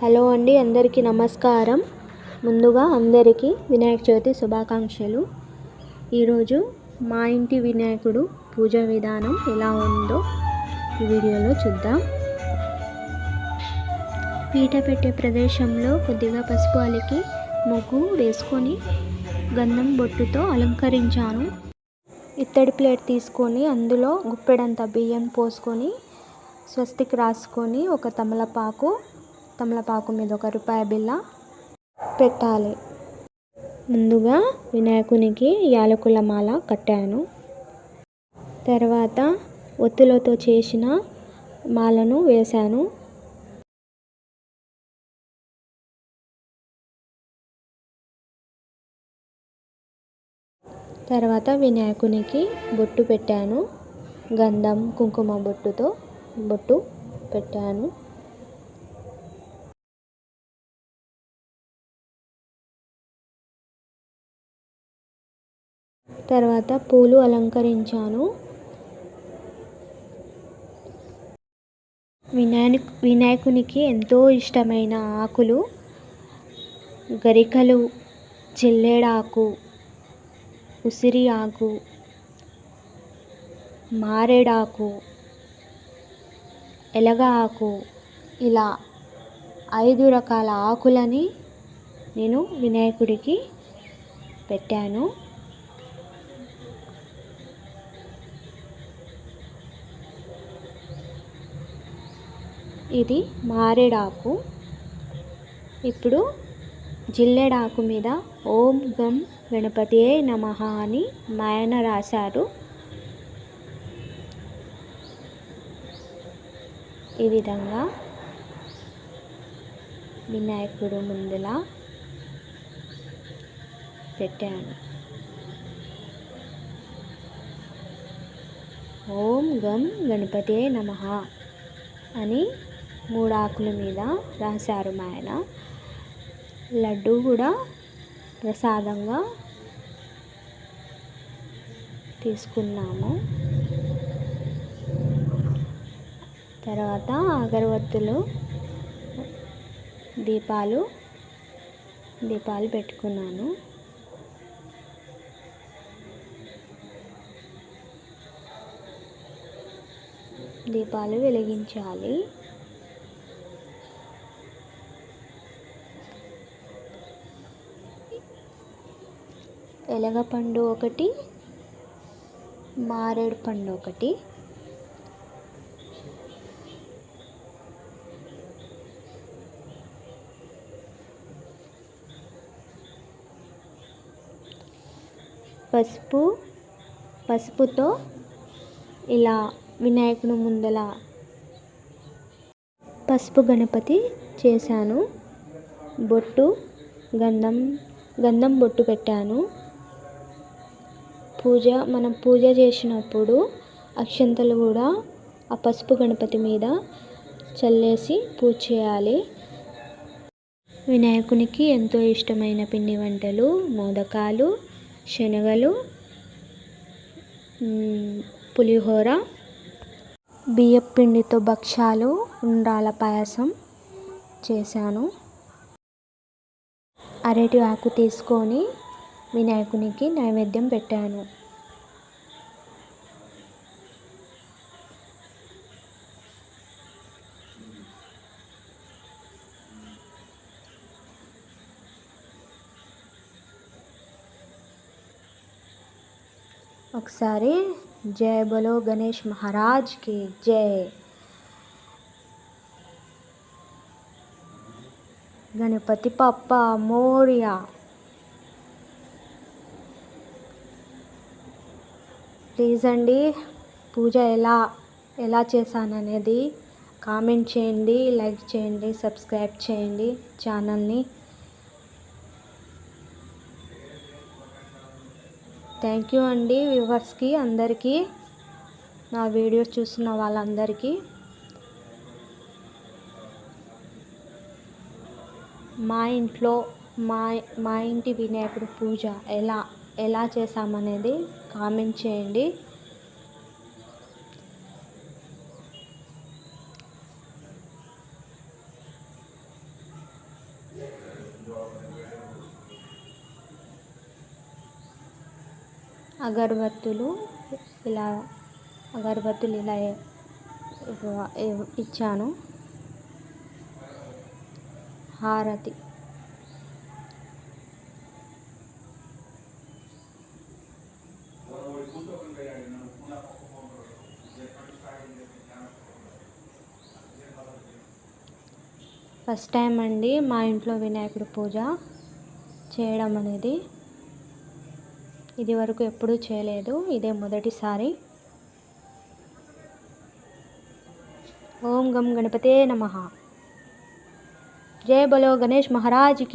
Hello అండి అందరికీ నమస్కారం. ముందుగా అందరికీ వినాయక చవితి శుభాకాంక్షలు. ఈరోజు మా ఇంటి వినాయకుడు పూజ విధానం ఎలా ఉందో ఈ వీడియోలో చూద్దాం. పీట పెట్టే ప్రదేశంలో కొద్దిగా పసుపు అలికి ముగ్గు వేసుకొని గంధం బొట్టుతో అలంకరించాను. ఇత్తడి ప్లేట్ తీసుకొని అందులో గుప్పెడంత బియ్యం పోసుకొని స్వస్తిక్ రాసుకొని ఒక తమలపాకు తమలపాకు మీద ఒక రూపాయి బిళ్ళ పెట్టాలి. ముందుగా వినాయకునికి యాలకుల మాల కట్టాను. తర్వాత ఒత్తులతో చేసిన మాలను వేశాను. తర్వాత వినాయకునికి బొట్టు పెట్టాను. గంధం కుంకుమ బొట్టుతో బొట్టు పెట్టాను. తర్వాత పూలు అలంకరించాను. వినాయకు వినాయకునికి ఎంతో ఇష్టమైన ఆకులు గరికలు జిల్లేడాకు ఉసిరి ఆకు మారేడాకు ఎలగ ఆకు ఇలా ఐదు రకాల ఆకులని నేను వినాయకుడికి పెట్టాను. ఇది మారేడాకు. ఇప్పుడు జిల్లెడాకు మీద ఓం గం గణపతియే నమ అని నాయన రాశారు. ఈ విధంగా వినాయకుడు ముందులా పెట్టాను. ఓం గం గణపతే నమ అని మూడు ఆకుల మీద రాశారు మా ఆయన లడ్డు కూడా ప్రసాదంగా తీసుకున్నాము. తర్వాత అగరవత్తులు దీపాలు దీపాలు పెట్టుకున్నాను. దీపాలు వెలిగించాలి. ఎలగపండు ఒకటి మారేడు పండు ఒకటి. పసుపు పసుపుతో ఇలా వినాయకుని ముందల పసుపు గణపతి చేశాను. బొట్టు గంధం గంధం బొట్టు పెట్టాను. పూజ మనం పూజ చేసినప్పుడు అక్షంతలు కూడా ఆ పసుపు గణపతి మీద చల్లేసి పూజ చేయాలి. వినాయకునికి ఎంతో ఇష్టమైన పిండి వంటలు మోదకాలు శనగలు పులిహోర బియ్యపు పిండితో భక్ష్యాలు ఉండాల పాయసం చేశాను. అరటి ఆకు తీసుకొని వినాయకునికి నైవేద్యం పెట్టాను. ఒకసారి జయ బలో గణేష్ మహారాజ్కి జై. గణపతి పప్ప మోరియా. ప్లీజ్ అండి పూజ ఎలా ఎలా చేశాననేది కామెంట్ చేయండి లైక్ చేయండి సబ్స్క్రైబ్ చేయండి ఛానల్ని. థ్యాంక్ యూ అండి వ్యూవర్స్కి అందరికీ నా వీడియోస్ చూస్తున్న వాళ్ళందరికీ. మా ఇంట్లో మా మా ఇంటి వినాయకుడు పూజ ఎలా ఎలా చేసామనేది కామెంట్ చేయండి. అగరబత్తులు ఇలా అగరబత్తులు ఇలా ఇచ్చాను. హారతి. ఫస్ట్ టైం అండి మా ఇంట్లో వినాయకుడి పూజ చేయడం అనేది. ఇది వరకు ఎప్పుడూ చేయలేదు ఇదే మొదటిసారి. ఓం గం గణపతే నమ. జయ బలో గణేష్ మహారాజ్కి